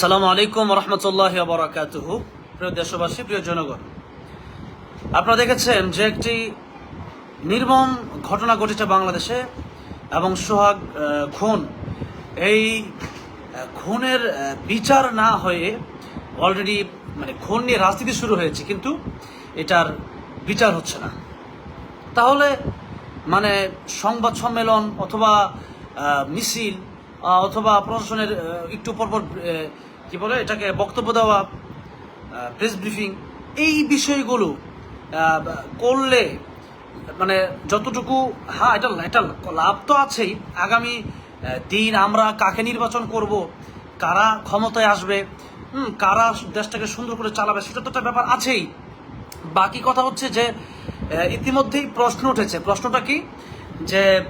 সালামু আলাইকুম রহমতুল্লাহ বরাকাতুহু প্রিয় দেশবাসী, প্রিয় জনগণ, আপনারা দেখেছেন যে একটি নির্মম ঘটনা ঘটেছে বাংলাদেশে এবং সোহাগ খুন। এই খুনের বিচার না হয়ে অলরেডি মানে খুন নিয়ে রাজনীতি শুরু হয়েছে, কিন্তু এটার বিচার হচ্ছে না। তাহলে মানে সংবাদ সম্মেলন অথবা মিছিল অথবা প্রশাসনের একটু পরপর কি বলে এটাকে বক্তব্য দেওয়া প্রেস ব্রিফিং এই বিষয়গুলো করলে মানে যতটুকু হ্যাঁ এটা এটা লাভ তো আছেই। আগামী দিন আমরা কাকে নির্বাচন করব, কারা ক্ষমতায় আসবে, হুম, কারা দেশটাকে সুন্দর করে চালাবে, সেটা তো একটা ব্যাপার আছেই। বাকি কথা হচ্ছে যে ইতিমধ্যেই প্রশ্ন উঠেছে। প্রশ্নটা কি? যে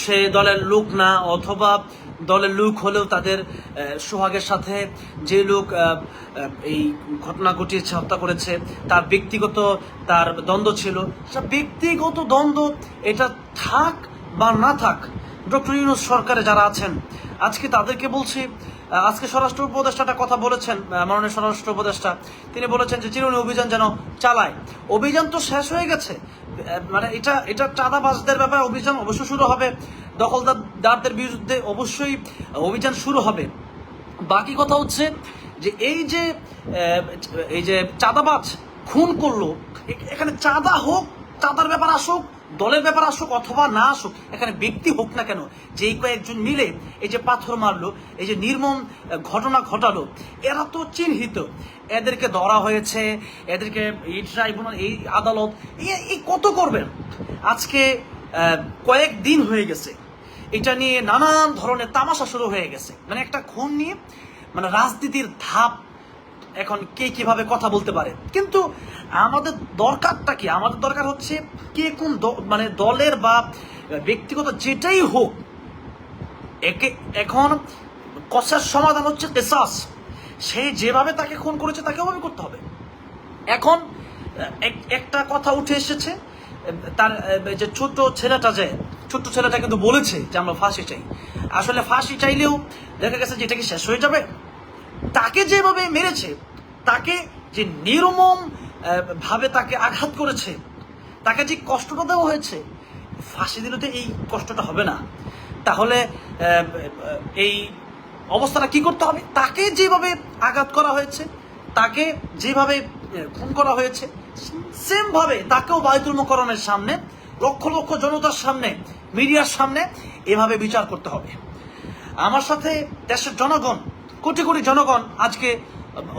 সে দলের লোক না, অথবা দলের লোক হলেও তাদের সোহাগের সাথে যে লোক এই ঘটনা ঘটিয়েছে, হত্যা করেছে, তার ব্যক্তিগত তার দ্বন্দ্ব ছিল। ব্যক্তিগত দ্বন্দ্ব এটা থাক বা না থাক ডক্টর ইউনুস সরকারে যারা আছেন, আজকে তাদেরকে বলছি আজকে স্বরাষ্ট্র উপদেষ্টাটা কথা বলেছেন মাননীয় স্বরাষ্ট্র উপদেষ্টা। তিনি বলেছেন যে চিরুনি অভিযান যেন চালায়। অভিযান তো শেষ হয়ে গেছে। মানে এটা এটা চাঁদাবাজদের ব্যাপারে অভিযান অবশ্যই শুরু হবে। দখলদারদের বিরুদ্ধে অবশ্যই অভিযান শুরু হবে। বাকি কথা হচ্ছে যে এই যে এই যে চাঁদাবাজ, খুন করল এখানে চাঁদা হোক, চাঁদার ব্যাপার আসুক দলের ব্যাপার আসুক অথবা না আসুক এখানে ব্যক্তি হোক না কেন যে এই কয়েকজন মিলে এই যে পাথর মারলো এই যে নির্মম ঘটনা ঘটালো এরা তো চিহ্নিত। এদেরকে ধরা হয়েছে এদেরকে এই ট্রাইব্যুনাল এই আদালত এই কত করবেন আজকে আহ, কয়েকদিন হয়ে গেছে। এটা নিয়ে নানান ধরনের তামাশা শুরু হয়ে গেছে। মানে একটা খুন নিয়ে মানে রাজনীতির ধাপ এখন কে কীভাবে কথা বলতে পারে। কিন্তু আমাদের দরকারটা কি? আমাদের দরকার হচ্ছে কে কোন মানে দলের বা ব্যক্তিগত যেটাই হোক, একে, এখন কষার সমাধান হচ্ছে কেসাস। সে যেভাবে তাকে খুন করেছে তাকে ওভাবে করতে হবে। এখন এক- একটা কথা উঠে এসেছে, তার, যে ছোট ছেলেটা যে ছোট্ট ছেলেটা কিন্তু বলেছে যে আমরা ফাঁসি চাই। আসলে ফাঁসি চাইলেও দেখা গেছে যে এটা কি শেষ হয়ে যাবে? তাকে যেভাবে মেরেছে তাকে যে নির্মম ভাবে তাকে আঘাত করেছে, তাকে যে কষ্টটা দেওয়া হয়েছে, ফাঁসি দিলে তো এই কষ্টটা হবে না। তাহলে এই অবস্থাটা কি করতে হবে? তাকে যেভাবে আঘাত করা হয়েছে, তাকে যেভাবে খুন করা হয়েছে সেম ভাবে তাকেও বায়তুল মোকরমের সামনে, লক্ষ লক্ষ জনতার সামনে, মিডিয়ার সামনে এভাবে বিচার করতে হবে। আমার সাথে দেশের জনগণ, কোটি কোটি জনগণ আজকে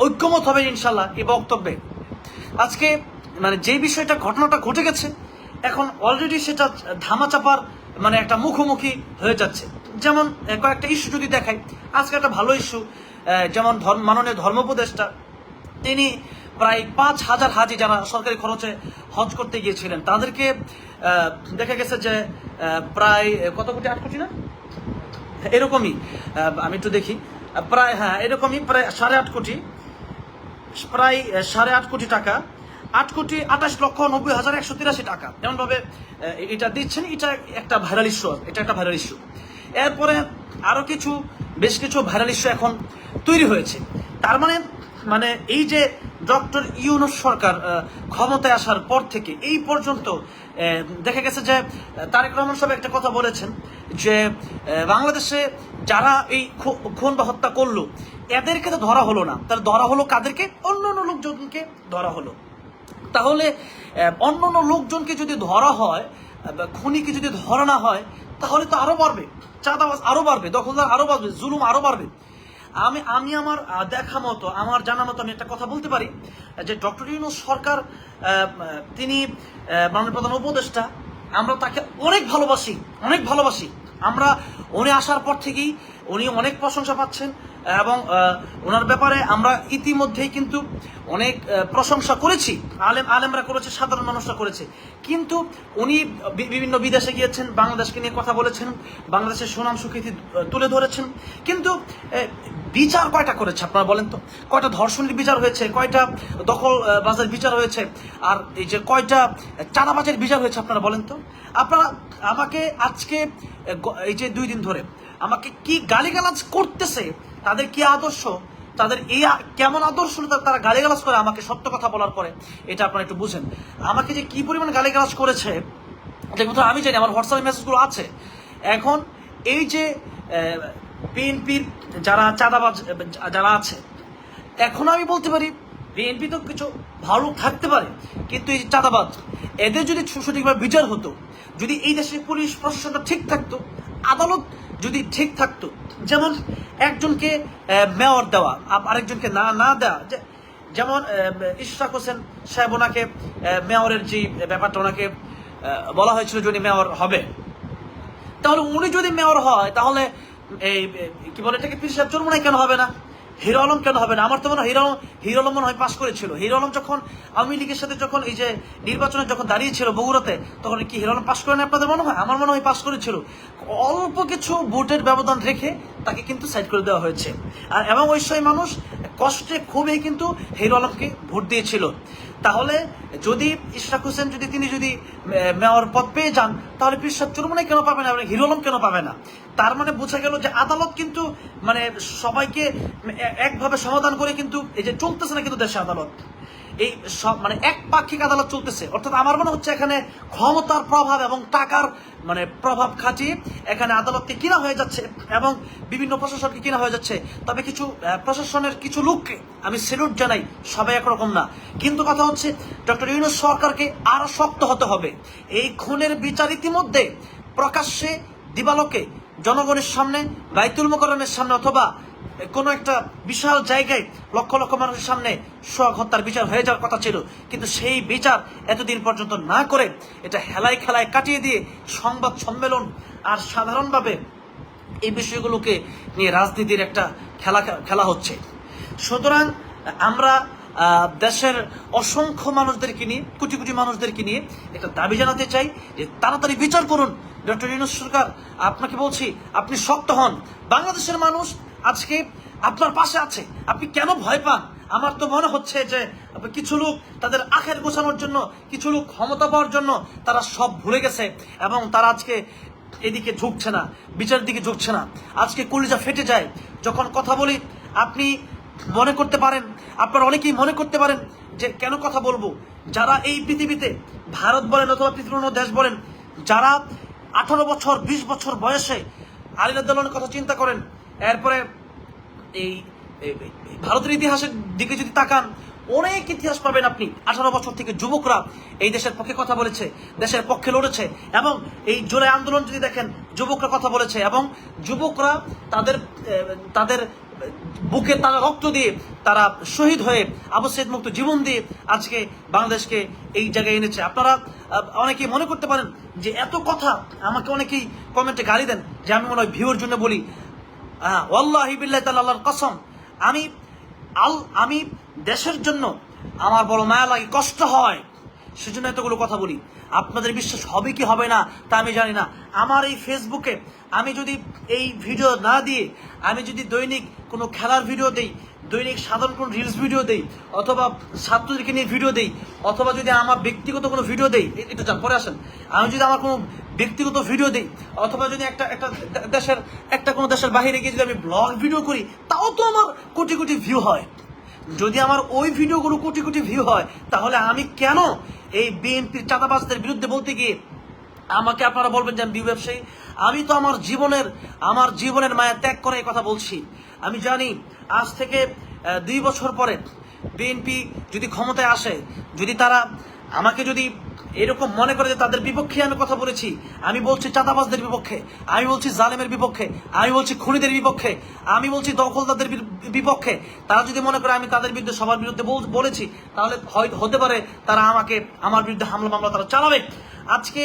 ঐক্যমত হবে ইনশাল্লাহ এই বক্তব্যে। আজকে মানে যে বিষয়টা, ঘটনাটা ঘটে গেছে, এখন অলরেডি সেটা ধামাচাপার মানে একটা মুখোমুখি হয়ে যাচ্ছে। যেমন কয়েকটা ইস্যু যদি দেখাই, আজকে একটা ভালো ইস্যু যেমন ধর্ম, মাননীয় ধর্মোপদেষ্টা, তিনি প্রায় পাঁচ হাজার হাজি যারা সরকারি খরচে হজ করতে গিয়েছিলেন, তাদেরকে দেখা গেছে যে প্রায় কত কোটি আট কোটি না? এরকমই আমি একটু দেখি। প্রায় হ্যাঁ এরকমই প্রায় সাড়ে আট কোটি প্রায় সাড়ে আট কোটি টাকা। আট কোটি আঠাশ লক্ষ নব্বই হাজার একশো তিরাশি টাকা। এমনভাবে আহ, এটা দিচ্ছেন এটা একটা ভাইরাল ইস্যু এটা একটা ভাইরাল ইস্যু এরপরে আরও কিছু বেশ কিছু ভাইরাল ইস্যু এখন তৈরি হয়েছে। তার মানে মানে এই যে ডক্টর ইউনুস সরকার ক্ষমতায় আসার পর থেকে এই পর্যন্ত দেখা গেছে যে তারেক রহমান সাহেব একটা কথা বলেছেন যে বাংলাদেশে যারা এই খুন বা হত্যা করল, এদেরকে তো ধরা হলো না। তাহলে ধরা হলো কাদেরকে? অন্য অন্য লোকজনকে ধরা হলো। তাহলে অন্য অন্য লোকজনকে যদি ধরা হয় খুনিকে যদি ধরা না হয়, তাহলে তো আরও বাড়বে। চাঁদাবাজ আরও বাড়বে, দখলদার আরও বাড়বে, জুলুম আরও বাড়বে। আমি আমি আমার দেখা মতো, আমার জানা মতো আমি একটা কথা বলতে পারি, যে ডক্টর ইউনুস সরকার তিনি মাননীয় প্রধান উপদেষ্টা, আমরা তাকে অনেক ভালোবাসি অনেক ভালোবাসি। আমরা উনি আসার পর থেকেই উনি অনেক প্রশংসা পাচ্ছেন। এবং ওনার ব্যাপারে আমরা ইতিমধ্যেই কিন্তু অনেক প্রশংসা করেছি। আলেম, আলেমরা করেছে, সাধারণ মানুষরা করেছে। কিন্তু উনি বিভিন্ন বিদেশে গিয়েছেন, বাংলাদেশকে নিয়ে কথা বলেছেন, বাংলাদেশের সুনাম, সুখ্যাতি তুলে ধরেছেন। কিন্তু বিচার কয়টা করেছে আপনারা বলেন তো? কয়টা ধর্ষণের বিচার হয়েছে, কয়টা দখল বাজার বিচার হয়েছে, আর এই যে কয়টা চাঁদাবাজের বিচার হয়েছে আপনারা বলেন তো? আপনারা, আমাকে আজকে এই যে দুই দিন ধরে, আমাকে কি গালিগালাজ করতেছে তাদের কি আদর্শ? তাদের এই কেমন আদর্শ তারা গালিগালাজ করে আমাকে সত্য কথা বলার পরে? এটা আপনারা একটু বুঝেন। আমাকে যে কি পরিমাণ গালিগালাজ করেছে কিন্তু আমি জানি আমার হোয়াটসঅ্যাপ মেসেজগুলো আছে। এখন এই যে বিএনপির যারা চাঁদাবাজ যারা আছে, এখন আমি বলতে পারি, বিএনপি তো কিছু ভালো থাকতে পারে, কিন্তু এই চাঁদাবাজ, এদের যদি সঠিকভাবে বিচার হতো, যদি এই দেশের পুলিশ প্রশাসনটা ঠিক থাকতো, আদালত যদি ঠিক থাকতো, যেমন একজনকে মেয়র দেওয়া আরেকজনকে না না দেওয়া। যেমন ইশরাক হোসেন সাহেব ওনাকে মেয়রের যে ব্যাপারটা ওনাকে বলা হয়েছিল যে উনি মেয়র হবে। তাহলে উনি যদি মেয়র হয়, তাহলে এই কি বলে এটাকে, পীর সাহেব চরমনাই কেন হবে না? হিরো আলম কেন হবে না? আমার তো মনে হয় হিরো হিরো আলম মনে হয় পাশ করেছিল। হিরো আলম যখন আওয়ামী লীগের সাথে যখন এই যে নির্বাচনে যখন দাঁড়িয়েছিল বগুড়াতে, তখন কি হিরো আলম পাশ করেন আপনাদের মনে হয়? আমার মনে হয় পাশ করেছিল। অল্প কিছু ভোটের ব্যবধান রেখে তাকে কিন্তু সাইড করে দেওয়া হয়েছে। আর এবং ওই সময় মানুষ কষ্টে খুবই কিন্তু হিরো আলমকে ভোট দিয়েছিল। তাহলে যদি ইশরাক হোসেন, যদি তিনি যদি মেয়র পদ পেয়ে যান, তাহলে পিরসাদ সাহেব কেন পাবে না হিরোলম কেন পাবে না? তার মানে বোঝা গেল যে আদালত কিন্তু মানে সবাইকে একভাবে সমাধান করে কিন্তু এই যে চলতেছে না কিন্তু দেশে আদালত। এই সব মানে এক পাক্ষিক আদালত চলতেছে। অর্থাৎ আমার মনে হচ্ছে এখানে ক্ষমতার প্রভাব এবং টাকার মানে প্রভাব খাটিয়ে এখানে আদালতকে কিনা হয়ে যাচ্ছে এবং বিভিন্ন প্রশাসনকে কিনা হয়ে যাচ্ছে। তবে কিছু প্রশাসনের কিছু লোককে আমি সেলুট জানাই, সবাই একরকম না। কিন্তু কথা হচ্ছে, ডক্টর ইউনুস সরকারকে আরও শক্ত হতে হবে। এই খুনের বিচার ইতিমধ্যে প্রকাশ্যে দিবালোকে, জনগণের সামনে, বাইতুল মোকরমের সামনে অথবা কোনো একটা বিশাল জায়গায় লক্ষ লক্ষ মানুষের সামনে সোহাগ হত্যার বিচার হয়ে যাওয়ার কথা ছিল। কিন্তু সেই বিচার এতদিন পর্যন্ত না করে এটা হেলায় খেলায় কাটিয়ে দিয়ে সংবাদ সম্মেলন আর সাধারণভাবে এই বিষয়গুলোকে নিয়ে রাজনীতির একটা খেলা খেলা হচ্ছে। সুতরাং আমরা দেশের অসংখ্য মানুষদেরকে নিয়ে, কোটি কোটি মানুষদেরকে নিয়ে একটা দাবি জানাতে চাই যে তাড়াতাড়ি বিচার করুন। ডক্টর ইউনুস সরকার, আপনাকে বলছি, আপনি শক্ত হন। বাংলাদেশের মানুষ আজকে আপনার পাশে আছে। আপনি কেন ভয় পান? আমার তো মনে হচ্ছে যে কিছু লোক তাদের আখের গোছানোর জন্য, কিছু লোক ক্ষমতা পাওয়ার জন্য তারা সব ভুলে গেছে এবং তারা আজকে এদিকে ঝুঁকছে না বিচারের দিকে ঝুঁকছে না। আজকে কলিজা ফেটে যায়। যখন কথা বলি, আপনি মনে করতে পারেন, আপনারা অনেকেই মনে করতে পারেন যে কেন কথা বলব? যারা এই পৃথিবীতে, ভারত বলেন অথবা পৃথিবীর অন্য দেশ বলেন, যারা আঠারো বছর, বিশ বছর বয়সে আলিনাদ্দলনের কথা চিন্তা করেন এরপরে এই ভারতের ইতিহাসের দিকে যদি তাকান, অনেক ইতিহাস পাবেন আপনি। আঠারো বছর থেকে যুবকরা এই দেশের পক্ষে কথা বলেছে, দেশের পক্ষে লড়েছে, এবং এই জুলাই আন্দোলন যদি দেখেন, যুবকরা কথা বলেছে, এবং যুবকরা তাদের তাদের বুকে তারা রক্ত দিয়ে তারা শহীদ হয়ে আবু মুক্ত জীবন দিয়ে আজকে বাংলাদেশকে এই জায়গায় এনেছে। আপনারা অনেকেই মনে করতে পারেন যে এত কথা আমাকে অনেকেই কমেন্টে গালি দেন যে আমি মনে হয় ভিউর জন্য বলি। হ্যাঁ ওয়াল্লাহি বিল্লাহি তাআলা কসম, আমি আল, আমি দেশের জন্য আমার বড় মায়া লাগে, কষ্ট হয়। সেজন্য এতগুলো কথা বলি। আপনাদের বিশ্বাস হবে কি হবে না, তা আমি জানি না। আমার এই ফেসবুকে আমি যদি এই ভিডিও না দিয়ে, আমি যদি দৈনিক কোনো খেলার ভিডিও দেই দৈনিক সাধারণ কোনো রিলস ভিডিও দেই, অথবা ছাত্রদেরকে নিয়ে ভিডিও দেই, অথবা যদি আমার ব্যক্তিগত কোনো ভিডিও দেই, এ- একটু যান, পরে আসেন। আমি যদি আমার কোনো ব্যক্তিগত ভিডিও দিই, অথবা যদি একটা একটা দেশের, একটা কোনো দেশের বাইরে গিয়ে যদি আমি ব্লগ ভিডিও করি, তাও তো আমার কোটি কোটি ভিউ হয়। যদি আমার ওই ভিডিওগুলো কোটি কোটি ভিউ হয়, তাহলে আমি কেন এই বিএনপির চাঁদাবাজদের বিরুদ্ধে বলতে গিয়ে আমাকে আপনারা বলবেন যে আমি ব্যবসায়ী? আমি তো আমার জীবনের আমার জীবনের মায়া ত্যাগ করে এই কথা বলছি। আমি জানি আজ থেকে দুই বছর পরে বিএনপি যদি ক্ষমতায় আসে, যদি তারা আমাকে যদি এরকম মনে করে যে তাদের বিপক্ষে আমি কথা বলেছি, আমি বলছি চাঁদাবাজদের বিপক্ষে, আমি বলছি জালেমের বিপক্ষে, আমি বলছি খুনিদের বিপক্ষে, আমি বলছি দখলদারদের বিপক্ষে, তারা যদি মনে করে আমি তাদের বিরুদ্ধে সবার বিরুদ্ধে বলেছি, তাহলে হতে পারে তারা আমাকে, আমার বিরুদ্ধে হামলা মামলা তারা চালাবে। আজকে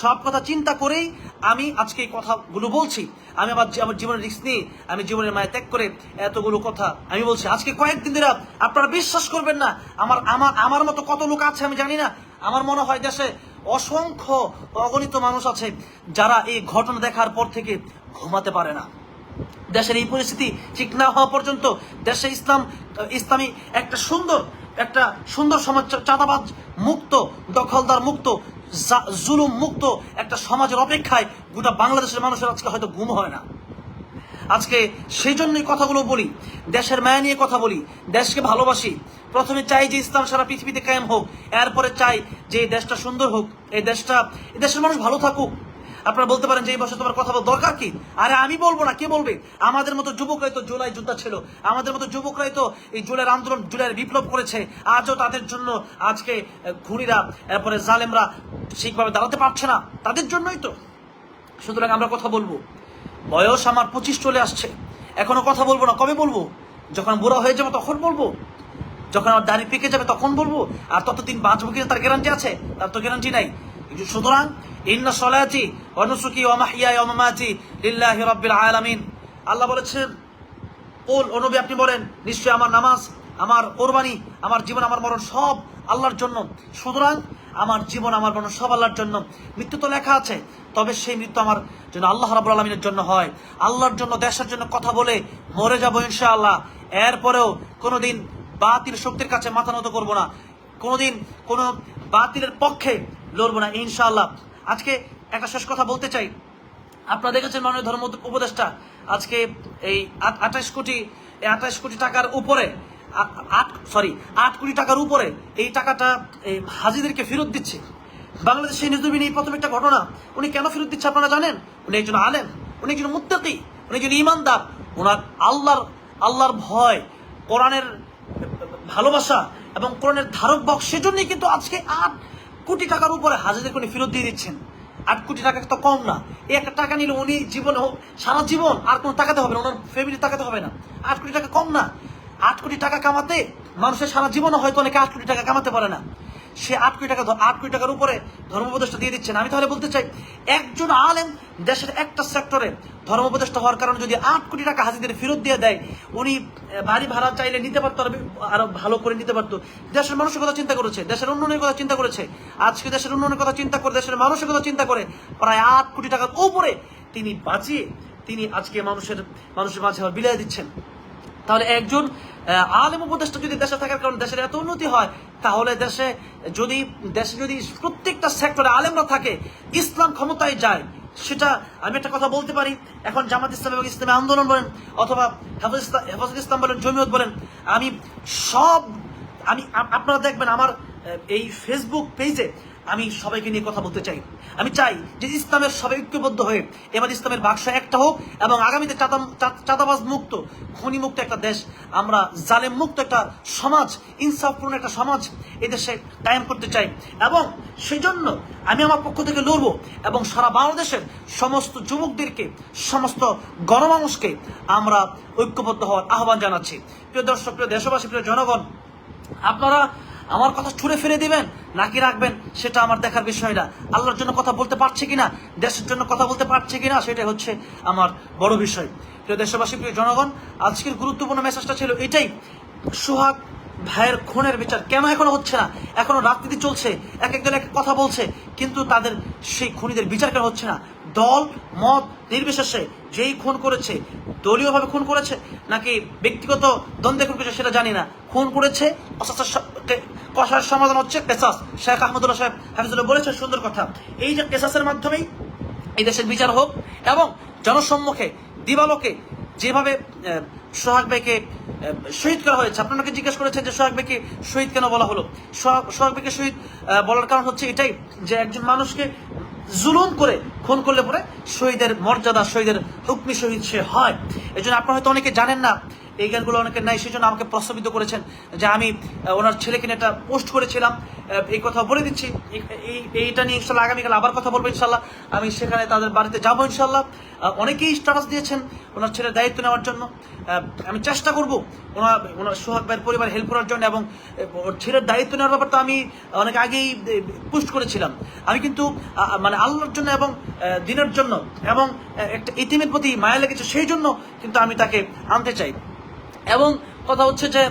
সব কথা চিন্তা করেই আমি আজকে এই কথাগুলো বলছি। আমি আমার আমার জীবনের রিস্ক নিয়ে, আমি জীবনের মায়া ত্যাগ করে এতগুলো কথা আমি বলছি। আজকে কয়েকদিন ধরে আপনারা বিশ্বাস করবেন না, আমার আমার আমার মতো কত লোক আছে আমি জানি না। আমার মনে হয় দেশে অসংখ্য অগণিত মানুষ আছে যারা এই ঘটনা দেখার পর থেকে ঘুমাতে পারে না। দেশের এই পরিস্থিতি ঠিক না হওয়া পর্যন্ত দেশে ইসলাম, ইসলামী একটা সুন্দর একটা সুন্দর সমাজ চাঁদাবাজ মুক্ত, দখলদার মুক্ত জুলুম মুক্ত একটা সমাজের অপেক্ষায় গোটা বাংলাদেশের মানুষের আজকে হয়তো ঘুম হয় না। আজকে সেই জন্যই কথাগুলো বলি, দেশের মায়া নিয়ে কথা বলি, দেশকে ভালোবাসি। প্রথমে চাই যে ইসলাম সারা পৃথিবীতে কায়েম হোক, এরপরে চাই যে দেশটা সুন্দর হোক, এই দেশটা এই দেশের মানুষ ভালো থাকুক। আপনারা বলতে পারেন যে এই বছর তোমার কথা বলার দরকার কি? আরে আমি বলব না, কে বলবে? আমাদের মতো যুবকরাই তো জুলাই যোদ্ধা ছিল। আমাদের মতো যুবকরাই তো এই জুলাইয়ের আন্দোলন জুলাইয়ের বিপ্লব করেছে। আজও তাদের জন্য আজকে খুনিরা, এরপরে জালেমরা ঠিকভাবে দাঁড়াতে পারছে না। তাদের জন্যই তো। সুতরাং আমরা কথা বলব। বয়স আমার পঁচিশ চলে আসছে। এখনও কথা বলব না। কবে বলব? যখন বুড়া হয়ে যাবে তখন বলব। যখন আমার দাড়ি পেকে যাবে তখন বলব। আর ততদিন বাঁচবো কিনা তার গ্যারান্টি আছে? তার তো গ্যারান্টি নাই। সুতরাং, ইন্না সলাতি অনুসুকি ওমাহিয়া ওমামাতি লিল্লাহি রাব্বিল আলামিন। আল্লাহ বলেছেন ওল অনবী আপনি বলেন, নিশ্চয়ই আমার নামাজ, আমার কোরবানি, আমার জীবন, আমার মরণ সব আল্লাহর জন্য। সুতরাং, আমার জীবন, আমার মরণ সব আল্লাহর জন্য। মৃত্যু তো লেখা আছে, তবে সেই মৃত্যু আমার জন্য আল্লাহ রাবুল আলমিনের জন্য হয়। আল্লাহর জন্য, দেশের জন্য কথা বলে মরে যাব ইনশাআল্লাহ। এরপরেও কোনোদিন বাতিল শক্তির কাছে মাথা নত করব না। কোনোদিন কোনো বাতিলের পক্ষে লড়বো না, ইনশাআল্লাহ। আজকে একটা শেষ কথা বলতে চাই। আপনারা দেখেছেন মাননীয় ধর্ম উপদেষ্টা, আজকে এই আঠাশ কোটি, এই আঠাশ কোটি টাকার উপরে আট সরি আট কোটি টাকার উপরে এই টাকাটা এই হাজিদেরকে ফেরত দিচ্ছে। বাংলাদেশে নিজবিনী প্রথম একটা ঘটনা, উনি কেন ফেরত দিচ্ছে আপনারা জানেন? উনি একজন আলেম, উনি একজন মুত্তাকি, উনি একজন ইমানদার। ওনার আল্লাহর আল্লাহর ভয়, কোরআনের ভালোবাসা এবং কোরআনের ধারক বক্স, সেজন্যই কিন্তু আজকে আট কোটি টাকার উপরে হাজিদের কোনি ফেরত দিয়ে দিচ্ছেন। আট কোটি টাকা তো কম না। এই একটা টাকা নিলে উনি জীবন হোক, সারা জীবন আর কোনো টাকাতে হবে না, ওনার ফ্যামিলি টাকাতে হবে না। আট কোটি টাকা কম না। আট কোটি টাকা কামাতে মানুষের সারা জীবনও হয়তো অনেকে আট কোটি টাকা কামাতে পারে না। সে আট কোটি টাকা আট কোটি টাকার উপরে ধর্মোপদেশটা দিয়ে দিচ্ছেন। আমি তাহলে বলতে চাই, একজন আলেম দেশের একটা সেক্টরে ধর্ম উপদেষ্টা হওয়ার কারণে যদি আট কোটি টাকা হাজিদের ফেরত দিয়ে দেয়, উনি বাড়ি ভাড়া চাইলে নিতে পারতো আরও ভালো করে নিতে পারতো। দেশের মানুষের কথা চিন্তা করেছে, দেশের উন্নয়নের কথা চিন্তা করেছে। আজকে দেশের উন্নয়নের কথা চিন্তা করে, দেশের মানুষের কথা চিন্তা করে, প্রায় আট কোটি টাকার উপরে তিনি বাঁচিয়ে, তিনি আজকে মানুষের মানুষের মাঝে বিলিয়ে দিচ্ছেন। তাহলে একজন আলেম উপদেষ্টা যদি দেশে থাকার কারণে দেশের এত উন্নতি হয় তাহলে দেশে যদি দেশে যদি প্রত্যেকটা সেক্টরে আলেমরা থাকে, ইসলাম ক্ষমতায় যায়, সেটা আমি একটা কথা বলতে পারি। এখন জামাত ইসলাম এবং ইসলামী আন্দোলন বলেন, অথবা হেফাজ ইসলাম ইসলাম বলেন, জমিয়ত বলেন, আমি সব, আমি আপনারা দেখবেন আমার এই ফেসবুক পেজে আমি সবাইকে নিয়ে কথা বলতে চাই। আমি চাই যে ইসলামের সবাই ঐক্যবদ্ধ হয়ে এবার ইসলামের বাক্স একটা হোক এবং আগামীতে চাঁদা চাঁদাবাজ মুক্ত খনি মুক্ত একটা দেশ, আমরা জালেম মুক্ত একটা সমাজ, ইনসাফপূর্ণ একটা সমাজ এদেশে কায়েম করতে চাই। এবং সেই জন্য আমি আমার পক্ষ থেকে লড়বো এবং সারা বাংলাদেশের সমস্ত যুবকদেরকে, সমস্ত গণমানুষকে আমরা ঐক্যবদ্ধ হওয়ার আহ্বান জানাচ্ছি। প্রিয় দর্শক, প্রিয় দেশবাসী, প্রিয় জনগণ, আপনারা আমার কথা ছুঁড়ে ফেলে দিবেন? নাকি রাখবেন? সেটা আমার দেখার বিষয় না। আল্লাহর জন্য কথা বলতে পারছে কিনা? দেশের জন্য কথা বলতে পারছে কিনা? সেটাই হচ্ছে আমার বড় বিষয়। প্রিয় দেশবাসী, প্রিয় জনগণ, আজকের গুরুত্বপূর্ণ মেসেজটা ছিল এটাই। সোহাগ ভাইয়ের খুনের বিচার কেন এখনও হচ্ছে না? এখনও রাজনীতি চলছে, এক একজন এক কথা বলছে, কিন্তু তাদের সেই খুনিদের বিচার কেন হচ্ছে না? দল, মত নির্বিশেষে যেই খুন করেছে, দলীয়ভাবে খুন করেছে, নাকি ব্যক্তিগত দ্বন্দ্বে খুন করেছে সেটা জানি না। খুন করেছে কষার সমাধান হচ্ছে কেসাস। শেখ আহমদুল্লাহ সাহেব হাফিজুল্লাহ বলেছেন, সুন্দর কথা। এই যে কেসাসের মাধ্যমেই এই দেশের বিচার হোক এবং জনসম্মুখে দিবালোকে যেভাবে সোহাগ ভাইকে শহীদ করা হয়েছে আপনাকে জিজ্ঞেস করেছেন যে সোহাগ ভাইকে শহীদ কেন বলা হলো? সোহাগ ভাইকে শহীদ বলার কারণ হচ্ছে এটাই যে একজন মানুষকে জুলুম করে, খুন করলে পরে শহীদের মর্যাদা, শহীদের হুকমি শহীদ সে হয়। এই জন্য আপনারা হয়তো অনেকে জানেন না এই গানগুলো অনেকে নাই সেই জন্য আমাকে প্রস্তাবিত করেছেন যে আমি ওনার ছেলেকে নিয়ে একটা পোস্ট করেছিলাম। এই কথা বলে দিচ্ছি। এই- এই- এইটা নিয়ে ইনশাল্লাহ আগামীকাল আবার কথা বলব ইনশাল্লাহ। আমি সেখানে তাদের বাড়িতে যাব ইনশাল্লাহ। অনেকেই স্ট্যাটাস দিয়েছেন ওনার ছেলের দায়িত্ব নেওয়ার জন্য। আমি চেষ্টা করব ওনার ওনার সোহাগ ভাইয়ের পরিবার হেল্প করার জন্য এবং ওর ছেলের দায়িত্ব নেওয়ার ব্যাপারটা আমি অনেক আগেই পোস্ট করেছিলাম। আমি কিন্তু মানে আল্লাহর জন্য এবং দিনের জন্য এবং একটা ইতিমের প্রতি মায়া লেগেছে, সেই জন্য কিন্তু আমি তাকে আনতে চাই। এবং কথা হচ্ছে যে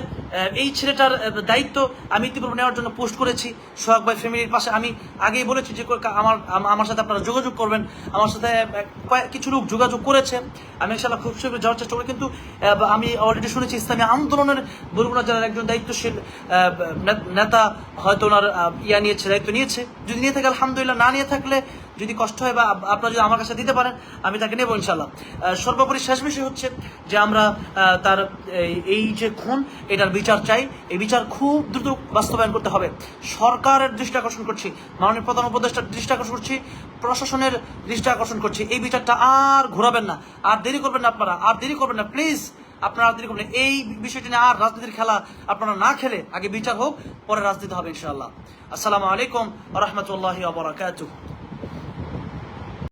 এই ছেলেটার দায়িত্ব আমি ইতিপূর্বে নেওয়ার জন্য পোস্ট করেছি। সোহাগ ভাই ফ্যামিলির পাশে আমি আগেই বলেছি যে আমার আমার সাথে আপনারা যোগাযোগ করবেন। আমার সাথে কিছু লোক যোগাযোগ করেছে। আমি ইনশাল্লাহ খুব শীঘ্র যাওয়ার চেষ্টা করি কিন্তু আমি অলরেডি শুনেছি ইসলামী আন্দোলনের বরগুনা জেলার একজন দায়িত্বশীল নেতা হয়তো ওনার ইয়া নিয়েছে, দায়িত্ব নিয়েছে। যদি নিয়ে থাকে, আলহামদুলিল্লাহ। না নিয়ে থাকলে যদি কষ্ট হয় বা আপ- আপনারা যদি আমার কাছে দিতে পারেন, আমি তাকে নেব ইনশাল্লাহ সর্বোপরি শেষ বিষয় হচ্ছে যে আমরা তার, এই- যে খুন, এটার বিচার চাই। এই বিচার খুব দ্রুত বাস্তবায়ন করতে হবে। সরকারের দৃষ্টি আকর্ষণ করছি, মাননীয় প্রধান উপদেষ্টার দৃষ্টি আকর্ষণ করছি, প্রশাসনের দৃষ্টি আকর্ষণ করছি। এই বিচারটা আর ঘোরাবেন না। আর দেরি করবেন না আপনারা। আর দেরি করবেন না, প্লিজ। আপনারা দেরি করবেন এই বিষয়টি নিয়ে আর রাজনীতির খেলা আপনারা না খেলে, আগে বিচার হোক, পরে রাজনীতি হবে ইনশাআল্লাহ। আসসালামু আলাইকুম রহমতুল্লাহ বারাকাতুহ।